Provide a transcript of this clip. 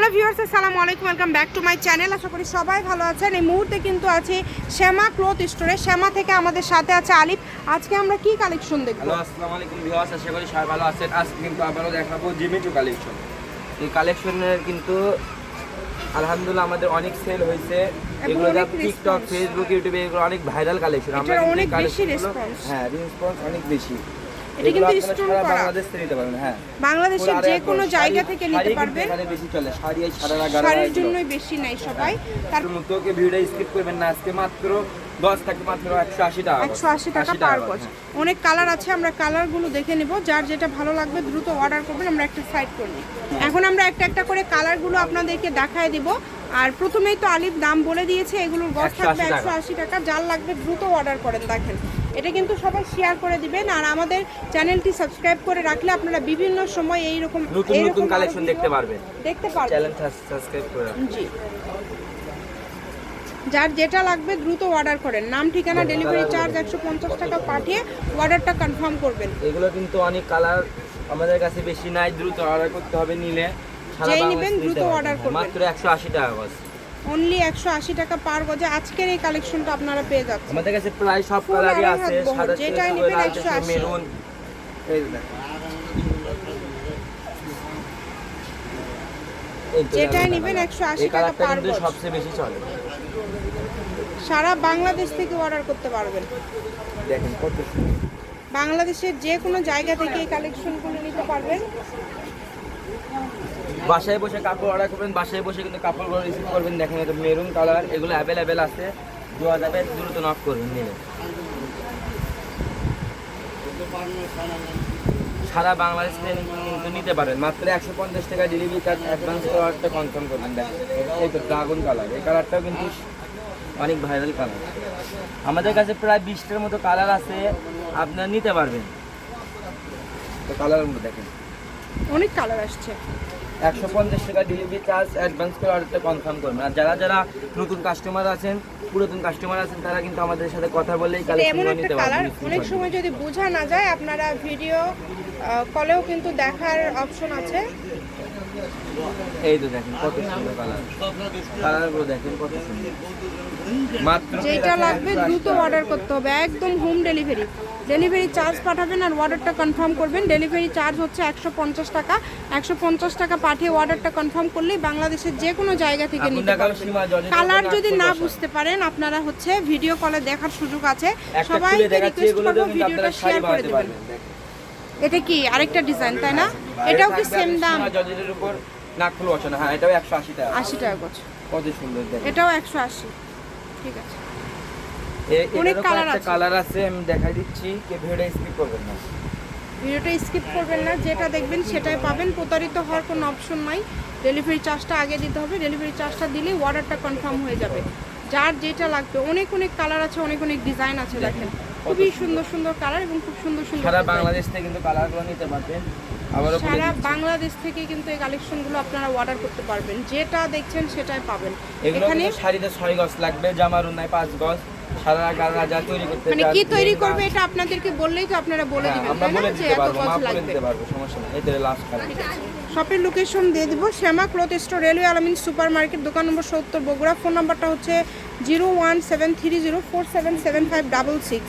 Hello viewers আসসালামু আলাইকুম welcome back to my channel. আশা করি সবাই ভালো আছেন। এই মুহূর্তে কিন্তু আছে শ্যামা ক্লথ স্টোরে। শ্যামা থেকে আমাদের সাথে আছে আলিফ। আজকে আমরা কি কালেকশন দেখব? হ্যালো আসসালামু আলাইকুম ভিউয়ার্স আশা করি সবাই ভালো আছেন। আজকে কিন্তু আবারও দেখাবো জিমিচু কালেকশন এই কালেকশনের কিন্তু আলহামদুলিল্লাহ আমাদের অনেক সেল হয়েছে। এগুলো যা টিকটক ফেসবুক ইউটিউবে এগুলো অনেক ভাইরাল কালেকশন আমরা অনেক বেশি response। হ্যাঁ রেসপন্স অনেক বেশি। এটা কিন্তু করা। বাংলাদেশ থেকে নিতে পারবেন হ্যাঁ। বাংলাদেশের যে কোনো জায়গা থেকে নিতে পারবেন এখানে বেশি চলে শাড়ি সারারা গাড়া শাড়ির জন্যই বেশি নাই সবাই। তার তোকে ভিডিও স্কিপ করবেন না আজকে মাত্র দশ থেকে মাত্র একশো আশি টাকা একশো আশি টাকা পার গজ অনেক কালার আছে আমরা কালারগুলো দেখে নেব। যার যেটা ভালো লাগবে দ্রুত অর্ডার করবেন আমরা একটা সাইড করে নিই। এখন আমরা একটা একটা করে কালারগুলো আপনাদেরকে দেখায় দিব। আর প্রথমেই তো আলিফ দাম বলে দিয়েছে এগুলোর গজ থাকবে টাকা। একশো আশি টাকা। যার লাগবে দ্রুত অর্ডার করেন দেখেন। এটা কিন্তু সবাই শেয়ার করে দিবেন। আর আমাদের চ্যানেলটি সাবস্ক্রাইব করে রাখলে আপনারা বিভিন্ন সময় এইরকম নতুন নতুন কালেকশন দেখতে পারবেন। দেখতে পারবেন। চ্যানেলটা সাবস্ক্রাইব করে রাখুন। জি। যার যেটা লাগবে দ্রুত অর্ডার করেন। নাম ঠিকানা ডেলিভারি চার্জ একশো পঞ্চাশ টাকা পাঠিয়ে অর্ডারটা কনফার্ম করবেন। এগুলো কিন্তু অনেক কালার আমাদের কাছে বেশি নাই। দ্রুত অর্ডার করতে হবে নিলে যেই নিবেন দ্রুত অর্ডার করবেন। মাত্র একশো আশি টাকা গজ অনলি একশো আশি টাকা পার গজে আজকের এই কালেকশনটা আপনারা পেয়ে যাচ্ছেন। আমাদের কাছে প্রায় সব কালারই আছে যেটাই নিবেন লাল 180 থেকে মেরুন। এই যে দেখেন। এই তো যেটাই নিবেন কালার। 180 টাকা কিন্তু গজ। সবচেয়ে বেশি চলে। সারা বাংলাদেশ থেকে অর্ডার করতে পারবেন। দেখেন কত বাংলাদেশের যে কোনো জায়গা থেকে এই কালেকশনগুলো নিতে পারবেন। বাসায় বসে কাপড় অর্ডার করবেন, বাসায় বসে কিন্তু কাপড়গুলো রিসিভ করবেন, দেখেন এটা মেরুন কালার এগুলো অ্যাভেলেবেল আছে। দেওয়া যাবে দ্রুত নক করবেন নিলে সারা বাংলাদেশ কিন্তু নিতে পারেন। মাত্র একশো পঞ্চাশ টাকা ডেলিভারি চার্জ অ্যাডভান্স অর্ডারটা কনফার্ম করবেন, দেখেন। এই তো ড্রাগন কালার এই কালারটাও কিন্তু অনেক ভাইরাল কালার আমাদের কাছে প্রায় বিশটার মতো কালার আছে, আপনারা নিতে পারবেন। তো কালারগুলো দেখেন। অনেক কালার আসছে। একশো পঞ্চাশ টাকা ডেলিভারি চার্জ অ্যাডভান্স করে অর্ডারটা কনফার্ম করবেন। আর যারা যারা নতুন কাস্টমার আছেন পুরাতন কাস্টমার আছেন তারা কিন্তু আমাদের সাথে কথা বললেই এটা কালেকশন নিতে পারবেন অনেক সময় যদি বোঝা না যায় আপনারা ভিডিও কলেও কিন্তু দেখার অপশন আছে। এই তো দেখেন কত সুন্দর কালার কালারগুলো দেখেন কত সুন্দর। যেটা লাগবে দ্রুত অর্ডার করতে হবে। একদম হোম ডেলিভারি ডেলিভারি চার্জ পাঠাবেন আর অর্ডারটা কনফার্ম করবেন। ডেলিভারি চার্জ হচ্ছে একশো পঞ্চাশ টাকা। একশো পঞ্চাশ টাকা পাঠিয়ে অর্ডারটা কনফার্ম করলেই বাংলাদেশের যে কোনো জায়গা থেকে নিতে পারবেন। কালার যদি না বুঝতে পারেন আপনারা হচ্ছে ভিডিও কলে দেখার সুযোগ আছে। সবাইকে রিকোয়েস্ট করব ভিডিওটা শেয়ার করে দেবেন। এটা কি? আরেকটা ডিজাইন তাই না? এটাও কি সেম দাম নাকফুল বসানো হ্যাঁ এটাও একশো আশি টাকা। আশি টাকা কত সুন্দর এটাও একশো আশি। ঠিক আছে। অনেক কালার আছে। কালার আছে আমি দেখাই দিচ্ছি কে ভিডিওটা স্কিপ করবেন না। ভিডিওটা স্কিপ করবেন না যেটা দেখবেন সেটাই পাবেন। প্রতারিত হওয়ার কোনো অপশন নাই। ডেলিভারি চার্জটা আগে দিতে হবে। ডেলিভারি চার্জটা দিলেই অর্ডারটা কনফার্ম হয়ে যাবে। যার যেটা লাগবে অনেক অনেক কালার আছে অনেক অনেক ডিজাইন আছে দেখেন। খুবই সুন্দর সুন্দর কালার এবং খুব সুন্দর সুন্দর সারা বাংলাদেশ থেকে কিন্তু কালারগুলো নিতে পারবেন। আবারও সারা বাংলাদেশ থেকে কিন্তু এই কালেকশনগুলো আপনারা অর্ডার করতে পারবেন। যেটা দেখছেন সেটাই পাবেন। এখানে শাড়িতে ছয় গজ লাগবে জামার উন্নয় পাঁচ গজ। সারা গাড়া যা তৈরি করতে মানে কি তৈরি করবে এটা আপনাদেরকে বললেই তো আপনারা বলে হ্যাঁ, দিবেন তাই না? যে এত গজ লাগবে। সমস্যা নেই। এই লাস্ট কালার শপের লোকেশন দিয়ে দিব Shyama cloth store railway Alamin super market দোকান নম্বর সত্তর বগুড়া। ফোন নাম্বারটা হচ্ছে zero one seven three zero four seven seven five double six.